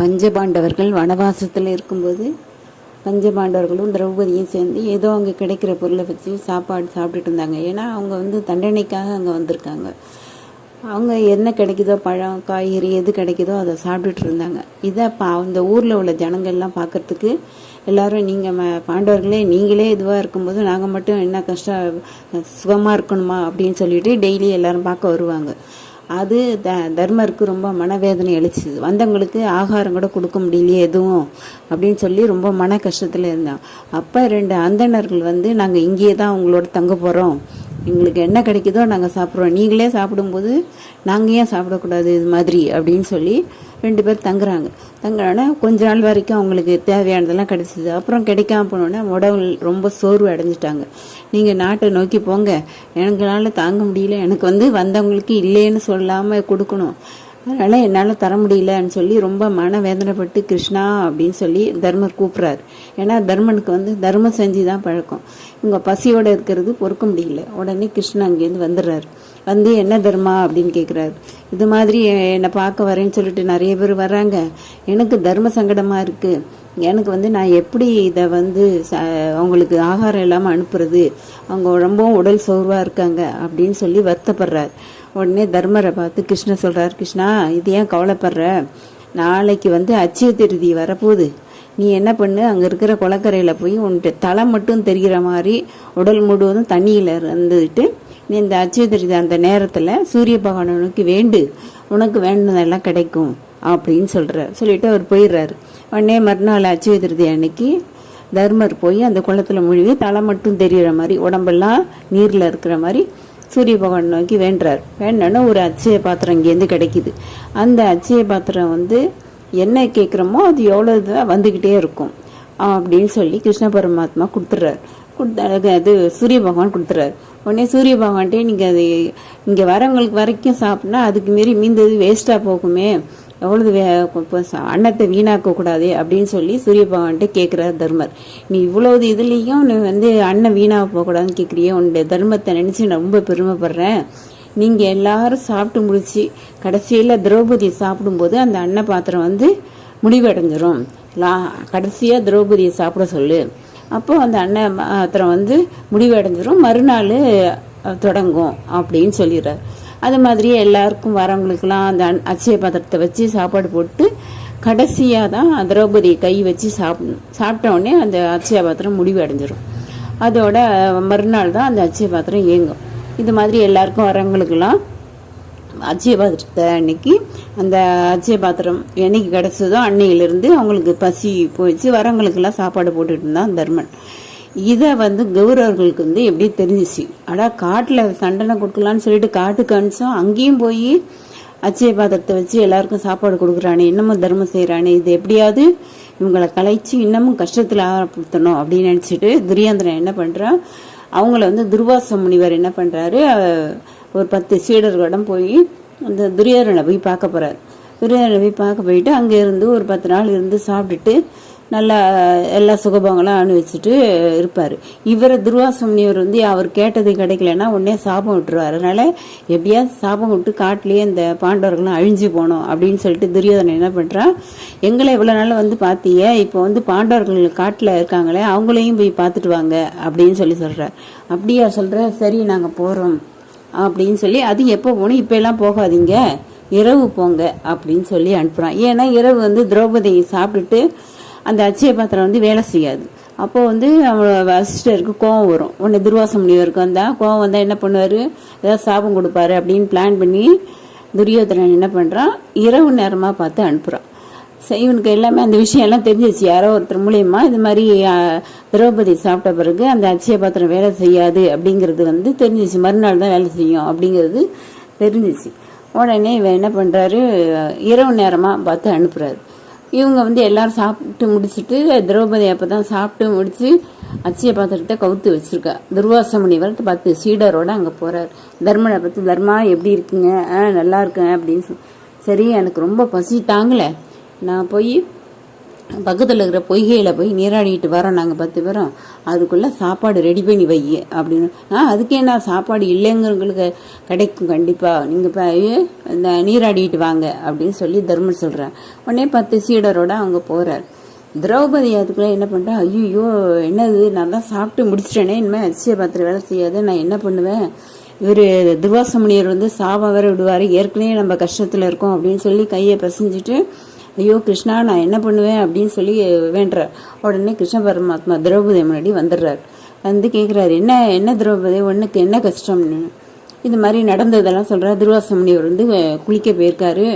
பஞ்சபாண்டவர்கள் வனவாசத்தில் இருக்கும்போது பஞ்சபாண்டவர்களும் திரௌபதியும் சேர்ந்து ஏதோ அங்கே கிடைக்கிற பொருளை வச்சு சாப்பாடு சாப்பிட்டுட்டு இருந்தாங்க. ஏன்னா அவங்க வந்து தண்டனைக்காக அங்கே வந்திருக்காங்க. அவங்க என்ன கிடைக்குதோ பழம் காய்கறி எது கிடைக்குதோ அதை சாப்பிட்டுட்டு இருந்தாங்க. இதை பா அந்த ஊரில் உள்ள ஜனங்கள்லாம் பார்க்கறதுக்கு எல்லாரும் நீங்கள் ம பாண்டவர்களே நீங்களே இதுவாக இருக்கும்போது நாங்கள் மட்டும் என்ன கஷ்டம் சுகமாக இருக்கணுமா அப்படின்னு சொல்லிட்டு டெய்லி எல்லாரும் பார்க்க வருவாங்க. அது த தர்மருக்கு ரொம்ப மனவேதனை அளிச்சுது. வந்தவங்களுக்கு ஆகாரம் கூட கொடுக்க முடியலையே எதுவும் அப்படின்னு சொல்லி ரொம்ப மன கஷ்டத்தில் இருந்தான் அப்போ ரெண்டு அந்தணர்கள் வந்து நாங்கள் இங்கேயே தான் உங்களோட தங்க போகிறோம் எங்களுக்கு என்ன கிடைக்குதோ நாங்கள் சாப்பிட்றோம். நீங்களே சாப்பிடும்போது நாங்கள் ஏன் சாப்பிடக்கூடாது இது மாதிரி அப்படின்னு சொல்லி ரெண்டு பேர் தங்குறாங்க. தங்குறோன்னா கொஞ்ச நாள் வரைக்கும் அவங்களுக்கு தேவையானதெல்லாம் கிடைச்சிது. அப்புறம் கிடைக்காம போனோடனே உடம்பு ரொம்ப சோர்வு அடைஞ்சிட்டாங்க. நீங்கள் நாட்டை நோக்கி போங்க. எங்களால் தாங்க முடியல. எனக்கு வந்து வந்தவங்களுக்கு இல்லைன்னு சொல்லாமல் கொடுக்கணும். அதனால் என்னால் தர முடியலன்னு சொல்லி ரொம்ப மன வேதனைப்பட்டு கிருஷ்ணா அப்படின்னு சொல்லி தர்மர் கூப்பிட்றாரு. ஏன்னா தர்மனுக்கு வந்து தர்மம் செஞ்சு தான் பழக்கம். இவங்க பசியோடு இருக்கிறது பொறுக்க முடியல. உடனே கிருஷ்ணன் அங்கேருந்து வந்துடுறாரு. வந்து என்ன தர்மா அப்படின்னு கேட்குறாரு இது மாதிரி என்னை பார்க்க வரேன்னு சொல்லிட்டு நிறைய பேர் வர்றாங்க. எனக்கு தர்ம சங்கடமாக இருக்குது எனக்கு வந்து நான் எப்படி இதை வந்து ச- அவங்களுக்கு ஆகாரம் இல்லாமல் அனுப்புறது? அவங்க ரொம்பவும் உடல் சோர்வாக இருக்காங்க அப்படின்னு சொல்லி வருத்தப்படுறாரு. உடனே தர்மரை பார்த்து கிருஷ்ண சொல்கிறார் கிருஷ்ணா இது ஏன் கவலைப்படுற? நாளைக்கு வந்து அச்சய திருதி வரப்போகுது. நீ என்ன பண்ணு? அங்கே இருக்கிற குளக்கரையில் போய் உன்ட்டு தலை மட்டும் தெரிகிற மாதிரி உடல் முழுவதும் தண்ணியில் இருந்துட்டு நீ இந்த அச்சய திருதி அந்த நேரத்தில் சூரிய பகவானுக்கு வேண்டு. உனக்கு வேண்டுனதெல்லாம் கிடைக்கும் அப்படின்னு சொல்கிறார் சொல்லிவிட்டு அவர் போயிடுறாரு. உடனே மறுநாள் அச்சய திருதி அன்னைக்கு தர்மர் போய் அந்த குளத்துல முழுகி தலை மட்டும் தெரிகிற மாதிரி உடம்பெல்லாம் நீரில் இருக்கிற மாதிரி சூரிய பகவான் நோக்கி வேண்டுறார். வேண்டோன்னா ஒரு அச்சய பாத்திரம் இங்கேருந்து கிடைக்குது. அந்த அச்சய பாத்திரம் வந்து என்ன கேட்குறோமோ அது எவ்வளோ இதாக வந்துக்கிட்டே இருக்கும். அப்படின்னு சொல்லி கிருஷ்ண பரமாத்மா கொடுத்துட்றாரு கொடுத்த அது சூரிய பகவான் கொடுத்துறாரு. உடனே சூரிய பகவான்கிட்டே நீங்கள் அது இங்கே வரவங்களுக்கு வரைக்கும் சாப்பிட்னா அதுக்கு மீறி மீந்தது வேஸ்ட்டாக போகுமே. எவ்வளவு வே இப்போ அன்னத்தை வீணாக்க கூடாது அப்படின்னு சொல்லி சூரிய பகவான்கிட்ட கேட்குறார் தர்மர். நீ இவ்வளவு இதுலேயும் நீ வந்து அண்ணன் வீணாக போகக்கூடாதுன்னு கேட்குறியே உன்னுடைய தர்மத்தை நினச்சி நான் ரொம்ப பெருமைப்படுறேன். நீங்கள் எல்லாரும் சாப்பிட்டு முடிச்சு கடைசியில் திரௌபதி சாப்பிடும்போது அந்த அன்ன பாத்திரம் வந்து முடிவடைஞ்சிரும். லா கடைசியாக திரௌபதியை சாப்பிட சொல்லு. அப்போது அந்த அன்ன பாத்திரம் வந்து முடிவடைஞ்சிரும். மறுநாள் தொடங்கும் அப்படின்னு சொல்லிடுறார். அது மாதிரியே எல்லாருக்கும் வரவங்களுக்கெல்லாம் அந்த அச்சய பாத்திரத்தை வச்சு சாப்பாடு போட்டு கடைசியாக தான் திரௌபதி கை வச்சு சாப்பிடணும் சாப்பிட்டோடனே அந்த அட்சய பாத்திரம் முடிவு அடைஞ்சிடும் அதோட மறுநாள் தான் அந்த அச்சய பாத்திரம் இயங்கும். இது மாதிரி எல்லாருக்கும் வரவங்களுக்கெல்லாம் அட்சய பாத்திரத்தை அன்னைக்கு அந்த அச்சய பாத்திரம் என்னைக்கு கிடச்சதோ அன்னையிலிருந்து அவங்களுக்கு பசி போயிடுச்சு. வரவங்களுக்கெல்லாம் சாப்பாடு போட்டுட்டு இருந்தான் தர்மன். இதை வந்து கௌரவர்களுக்கு வந்து எப்படி தெரிஞ்சிச்சு? அடா காட்டில் சண்டனை கொடுக்கலான்னு சொல்லிட்டு காட்டுக்கு அனுப்பிச்சோம். அங்கேயும் போய் அச்சய பாத்திரத்தை வச்சு எல்லாருக்கும் சாப்பாடு கொடுக்குறானே இன்னமும் தர்மம் செய்கிறானே இது எப்படியாவது இவங்களை கலைச்சு இன்னமும் கஷ்டத்தில் ஆரப்படுத்தணும் அப்படின்னு நினச்சிட்டு துரியாந்திரன் என்ன பண்ணுறான் அவங்கள வந்து துர்வாச முனிவர் என்ன பண்ணுறாரு ஒரு பத்து சீடர்களிடம் போய் அந்த துரியோதனை போய் பார்க்க போகிறார் துரியாதனை போய் பார்க்க போயிட்டு அங்கே இருந்து ஒரு பத்து நாள் இருந்து சாப்பிட்டுட்டு நல்லா எல்லா சுகபங்களாம் அனுபவிச்சுட்டு இருப்பார். இவரை துர்வாசமுனிவர் வந்து அவர் கேட்டது கிடைக்கலன்னா உடனே சாபம் விட்டுருவார். அதனால் எப்படியாவது சாபம் விட்டு காட்டிலேயே இந்த பாண்டவர்கள்லாம் அழிஞ்சு போகணும் அப்படின்னு சொல்லிட்டு துரியோதனை என்ன பண்ணுறான் எங்களை இவ்வளோ நாள் வந்து பார்த்தீங்க இப்போ வந்து பாண்டவர்கள் காட்டில் இருக்காங்களே அவங்களையும் போய் பார்த்துட்டு வாங்க அப்படின்னு சொல்லி சொல்கிறார் அப்படியா சொல்கிற சரி நாங்கள் போகிறோம் அப்படின்னு சொல்லி அது எப்போ போகணும் இப்போ எல்லாம் போகாதீங்க இரவு போங்க அப்படின்னு சொல்லி அனுப்புகிறான் ஏன்னா இரவு வந்து திரௌபதி சாப்பிட்டுட்டு அந்த அச்சய பாத்திரம் வந்து வேலை செய்யாது. அப்போ வந்து அவங்களோட வசிஷ்டருக்கு கோவம் வரும். உடனே துர்வாச முனிவருக்கு வந்தால் கோவம் வந்தால் என்ன பண்ணுவார்? ஏதாவது சாபம் கொடுப்பாரு அப்படின்னு பிளான் பண்ணி துரியோதனன் என்ன பண்ணுறான் இரவு நேரமாக பார்த்து அனுப்புகிறான் இவனுக்கு எல்லாமே அந்த விஷயம் எல்லாம் தெரிஞ்சிச்சு யாரோ ஒருத்தர் மூலியமாக இது மாதிரி திரௌபதி சாப்பிட்ட பிறகு அந்த அச்சய பாத்திரம் வேலை செய்யாது அப்படிங்கிறது வந்து தெரிஞ்சிச்சு மறுநாள் தான் வேலை செய்யும் அப்படிங்கிறது தெரிஞ்சிச்சு உடனே இவன் என்ன பண்ணுறாரு இரவு நேரமாக பார்த்து அனுப்புகிறாரு இவங்க வந்து எல்லாரும் சாப்பிட்டு முடிச்சிட்டு திரௌபதி அப்பதான் சாப்பிட்டு முடித்து அச்சிய பாத்திரத்தை கவுத்து வச்சுருக்கா. துர்வாச முனிவர் பத்து சீடரோடு அங்கே போகிறார் தர்மனை பார்த்து தர்மா எப்படி இருக்குங்க? ஆ, நல்லா இருக்கேன் அப்படின்னு சொல்லி சரி எனக்கு ரொம்ப பசி தாங்கலை. நான் போய் பக்கத்தில் இருக்கிற பொய்கையில் போய் நீராடிட்டு வரோம் நாங்கள் பத்து பேரும். அதுக்குள்ளே சாப்பாடு ரெடி பண்ணி வை அப்படின்னு. ஆ அதுக்கே நான் சாப்பாடு இல்லைங்கிறவங்களுக்கு கிடைக்கும் கண்டிப்பாக நீங்கள் போய் இந்த நீராடிட்டு வாங்க அப்படின்னு சொல்லி தர்மர் சொல்கிறேன் உடனே பத்து சீடரோட அவங்க போகிறார் திரௌபதி அதுக்குள்ளே என்ன பண்ணுறா ஐயோ என்னது? நான் தான் சாப்பிட்டு முடிச்சிட்டேனே. இனிமேல் அச்சிய பாத்திரம் வேலை செய்யாது. நான் என்ன பண்ணுவேன்? இவர் துர்வாச முனியர் வந்து சாபம் வேற விடுவார். ஏற்கனவே நம்ம கஷ்டத்தில் இருக்கோம் அப்படின்னு சொல்லி கையை பசைஞ்சிட்டு ஐயோ கிருஷ்ணா நான் என்ன பண்ணுவேன் அப்படின்னு சொல்லி வேண்டுறார் உடனே கிருஷ்ண பரமாத்மா திரௌபதி முன்னாடி வந்துடுறார். வந்து கேட்குறாரு என்ன என்ன திரௌபதி? உனக்கு என்ன கஷ்டம்னு இது மாதிரி நடந்ததெல்லாம் சொல்கிறார் துர்வாச முனிவர் வந்து குளிக்க போயிருக்காரு.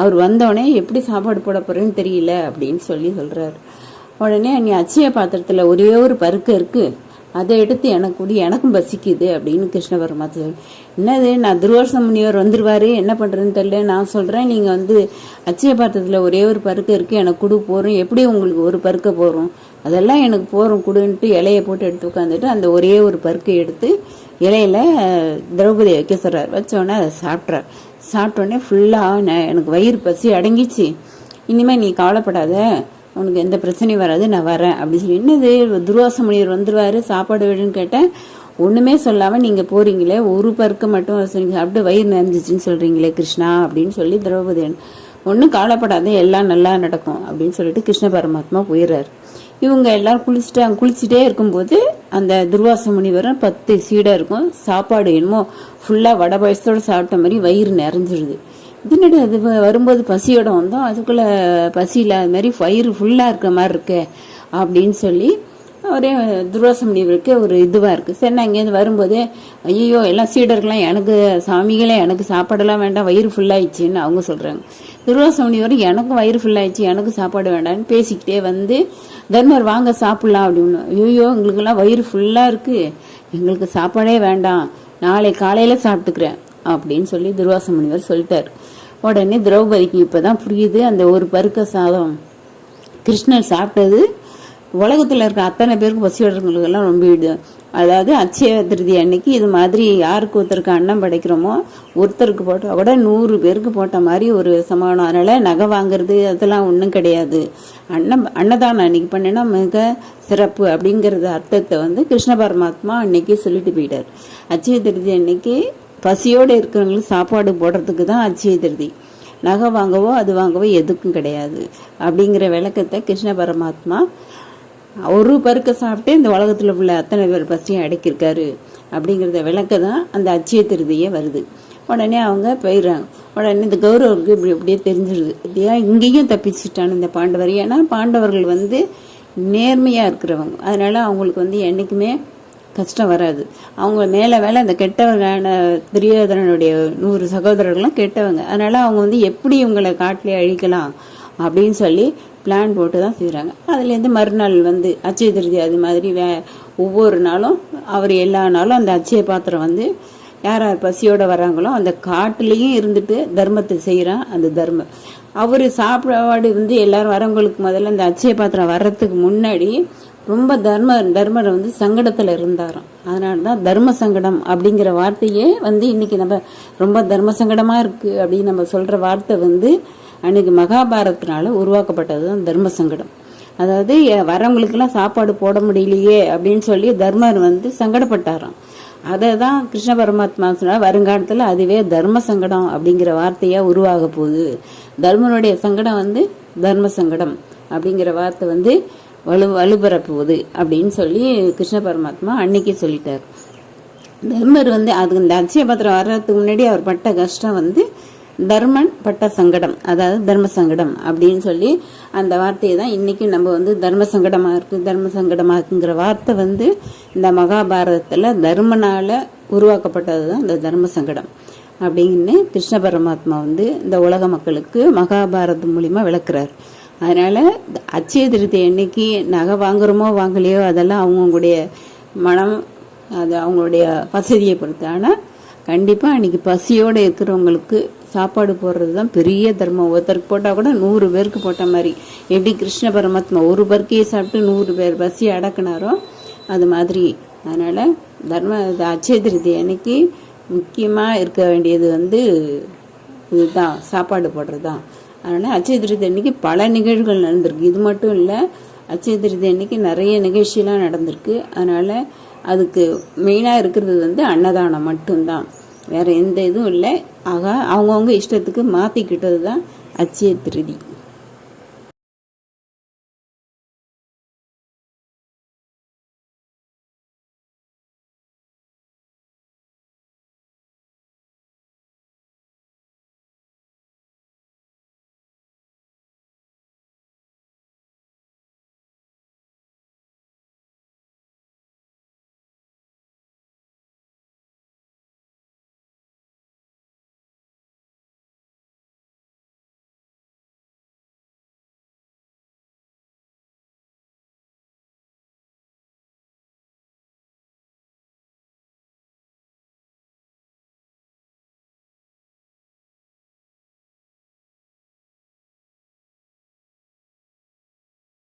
அவர் வந்தோடனே எப்படி சாப்பாடு போட போகிறேன்னு தெரியல அப்படின்னு சொல்லி சொல்கிறாரு உடனே நீ அச்சய பாத்திரத்தில் ஒரே ஒரு பருக்க இருக்குது அதை எடுத்து எனக்கு குடி எனக்கும் பசிக்குது அப்படின்னு கிருஷ்ண பரமாத்மா என்னது நான் துர்வாச முனிவர் வந்துருவாரு என்ன பண்ணுறதுன்னு தெரியல. நான் சொல்கிறேன் நீங்கள் வந்து அச்சய பாத்திரத்தில் ஒரே ஒரு பருக்கை இருக்குது எனக்கு குடு போகிறோம் எப்படி உங்களுக்கு ஒரு பருக்கை போகிறோம் அதெல்லாம் எனக்கு போகிறோம் குடுன்ட்டு இலையை போட்டு எடுத்து உட்காந்துட்டு அந்த ஒரே ஒரு பருக்கை எடுத்து இலையில திரௌபதியை திரௌபதி வைக்க சொல்கிறார் வச்சோடனே அதை சாப்பிட்றார். சாப்பிட்டோடனே ஃபுல்லாக எனக்கு வயிறு பசி அடங்கிச்சு. இனிமேல் நீ கவலைப்படாத. உனக்கு எந்த பிரச்சனையும் வராது நான் வரேன். அப்படின்னு சொல்லி என்னது? துர்வாச முனிவர் வந்துருவாரு சாப்பாடு வேணும்னு கேட்டேன். ஒன்றுமே சொல்லாமல் நீங்கள் போறீங்களே ஒரு பருக்க மட்டும் அப்படியே வயிறு நிறைஞ்சிச்சின்னு சொல்கிறீங்களே கிருஷ்ணா? அப்படின்னு சொல்லி திரௌபதி ஒன்றும் கவலைப்படாத எல்லாம் நல்லா நடக்கும். அப்படின்னு சொல்லிட்டு கிருஷ்ண பரமாத்மா போயிடுறாரு. இவங்க எல்லாரும் குளிச்சுட்டு அங்கே குளிச்சுட்டே இருக்கும்போது அந்த துர்வாச முனிவரும் பத்து சீடாக இருக்கும் சாப்பாடு என்னமோ ஃபுல்லாக வடை பாயசத்தோடு சாப்பிட்ட மாதிரி வயிறு நிறைஞ்சிருது. தின்னடி அது வரும்போது பசியோட வந்தோம். அதுக்குள்ளே பசியில் அது மாதிரி வயிறு ஃபுல்லாக இருக்கிற மாதிரி இருக்கு அப்படின்னு சொல்லி ஒரே துர்வாச ஒரு இதுவாக இருக்குது சரி நான் இங்கேருந்து வரும்போதே ஐயோ எல்லாம் சீடர்கள்லாம் எனக்கு சாமிகளே எனக்கு சாப்பாடெல்லாம் வேண்டாம் வயிறு ஃபுல்லாகிடுச்சின்னு அவங்க சொல்கிறாங்க துர்வாச எனக்கும் வயிறு ஃபுல்லாகிடுச்சு எனக்கு சாப்பாடு வேண்டாம்னு பேசிக்கிட்டே வந்து தர்மர் வாங்க சாப்பிட்லாம் அப்படின்னு. ஐயோ எங்களுக்கெல்லாம் வயிறு ஃபுல்லாக இருக்குது எங்களுக்கு சாப்பாடே வேண்டாம். நாளை காலையில் சாப்பிட்டுக்கிறேன். அப்படின்னு சொல்லி துர்வாச முனிவர் சொல்லிட்டார். உடனே திரௌபதிக்கு இப்பதான் புரியுது அந்த ஒரு பருக்க சாதம் கிருஷ்ணர் சாப்பிட்டது. உலகத்தில் இருக்க அத்தனை பேருக்கு பசியோடுறவங்களுக்கெல்லாம் ரொம்ப இது. அதாவது அச்சய திருதி அன்னைக்கு இது மாதிரி யாருக்கு ஒருத்தருக்கு அன்னம் படைக்கிறோமோ ஒருத்தருக்கு போட்டால் கூட நூறு பேருக்கு போட்ட மாதிரி ஒரு சமானம். அதனால் நகை வாங்குறது அதெல்லாம் ஒன்றும் கிடையாது. அன்னம் அன்னதானம் அன்னைக்கு பண்ணினா மிக சிறப்பு அப்படிங்கிறது அர்த்தத்தை வந்து கிருஷ்ண பரமாத்மா அன்னைக்கு சொல்லிட்டு போயிட்டார். அச்சய திருதி அன்னைக்கு பசியோடு இருக்கிறவங்களுக்கு சாப்பாடு போடுறதுக்கு தான் அச்சய திருதி. நகை வாங்கவோ அது வாங்கவோ எதுக்கும் கிடையாது. அப்படிங்கிற விளக்கத்தை கிருஷ்ண பரமாத்மா ஒரு பருக்க சாப்பிட்டு இந்த உலகத்தில் உள்ள அத்தனை பேர் பசியும் அடைக்கிருக்காரு அப்படிங்கிறத விளக்க தான் அந்த அச்சய திருதியே வருது. உடனே அவங்க போயிடுறாங்க. உடனே இந்த கௌரவருக்கு இப்படி அப்படியே தெரிஞ்சிருது. இல்லையா இங்கேயும் தப்பிச்சிட்டான் இந்த பாண்டவர்? ஏன்னா பாண்டவர்கள் வந்து நேர்மையாக இருக்கிறவங்க. அதனால் அவங்களுக்கு வந்து என்றைக்குமே கஷ்டம் வராது. அவங்க மேலே மேலே அந்த கெட்டவர்களான துரியோதனனுடைய நூறு சகோதரர்களும் கெட்டவங்க. அதனால் அவங்க வந்து எப்படி இவங்களை காட்டிலே அழிக்கலாம் அப்படின்னு சொல்லி பிளான் போட்டு தான் செய்கிறாங்க அதுலேருந்து மறுநாள் வந்து அச்சய திருதி அது மாதிரி வே ஒவ்வொரு நாளும் அவர் எல்லா நாளும் அந்த அச்சய பாத்திரம் வந்து யார் யார் பசியோடு வராங்களோ அந்த காட்டுலேயும் இருந்துட்டு தர்மத்தை செய்கிறான் அந்த தர்மம். அவர் சாப்பாடு வந்து எல்லாரும் வரவங்களுக்கு முதல்ல அந்த அச்சய பாத்திரம் வர்றதுக்கு முன்னாடி ரொம்ப தர்ம தர்மர் வந்து சங்கடத்தில் இருந்தாராம். அதனால தான் தர்ம சங்கடம் அப்படிங்கிற வார்த்தையே வந்து இன்னைக்கு நம்ம ரொம்ப தர்ம சங்கடமாக இருக்குது அப்படின்னு நம்ம சொல்கிற வார்த்தை வந்து அன்னைக்கு மகாபாரதத்தினால உருவாக்கப்பட்டது தான் தர்ம சங்கடம். அதாவது வரவங்களுக்கெல்லாம் சாப்பாடு போட முடியலையே அப்படின்னு சொல்லி தர்மர் வந்து சங்கடப்பட்டாராம். அதை தான் கிருஷ்ண பரமாத்மா சொன்னால் வருங்காலத்தில் அதுவே தர்ம சங்கடம் அப்படிங்கிற வார்த்தையாக உருவாக போகுது. தர்மனுடைய சங்கடம் வந்து தர்ம சங்கடம் அப்படிங்கிற வார்த்தை வந்து வலு வலுபரப்புவது அப்படின்னு சொல்லி கிருஷ்ண பரமாத்மா அன்னைக்கு சொல்லிட்டார். தர்மர் வந்து அது இந்த அட்சய பத்திரம் வர்றதுக்கு முன்னாடி அவர் பட்ட கஷ்டம் வந்து தர்மன் பட்ட சங்கடம் அதாவது தர்ம சங்கடம் அப்படின்னு சொல்லி அந்த வார்த்தையை தான் இன்னைக்கு நம்ம வந்து தர்ம சங்கடமாக இருக்கு தர்ம சங்கடமாக இருக்குங்கிற வார்த்தை வந்து இந்த மகாபாரதத்தில் தர்மனால் உருவாக்கப்பட்டது தான் இந்த தர்ம சங்கடம் அப்படின்னு கிருஷ்ண பரமாத்மா வந்து இந்த உலக மக்களுக்கு மகாபாரதம் மூலியமா விளக்குறார். அதனால் அச்சய திருத்தி அன்னைக்கு நகை வாங்குறோமோ வாங்கலையோ அதெல்லாம் அவங்களுடைய மனம் அது அவங்களுடைய வசதியை பொறுத்து. ஆனால் கண்டிப்பாக அன்னைக்கு பசியோடு இருக்கிறவங்களுக்கு சாப்பாடு போடுறது தான் பெரிய தர்மம். ஒருத்தருக்கு போட்டால் கூட நூறு பேருக்கு போட்ட மாதிரி. எப்படி கிருஷ்ண பரமாத்மா ஒரு பருக்கையை சாப்பிட்டு நூறு பேர் பசி அடக்குனாரோ அது மாதிரி. அதனால் தர்ம அச்சய திருதி அன்னைக்கு முக்கியமாக இருக்க வேண்டியது வந்து இதுதான் சாப்பாடு போடுறது தான் அதனால் அச்சய திருதி அன்னைக்கு பல நிகழ்வுகள் நடந்திருக்கு. இது மட்டும் இல்லை அச்சய திருதி அன்னைக்கு நிறைய நிகழ்ச்சியெலாம் நடந்திருக்கு. அதனால் அதுக்கு மெயினாக இருக்கிறது வந்து அன்னதானம் மட்டும்தான். வேறு எந்த இதுவும் இல்லை. ஆக அவங்கவுங்க இஷ்டத்துக்கு மாற்றிக்கிட்டது தான் அச்சய திருதி.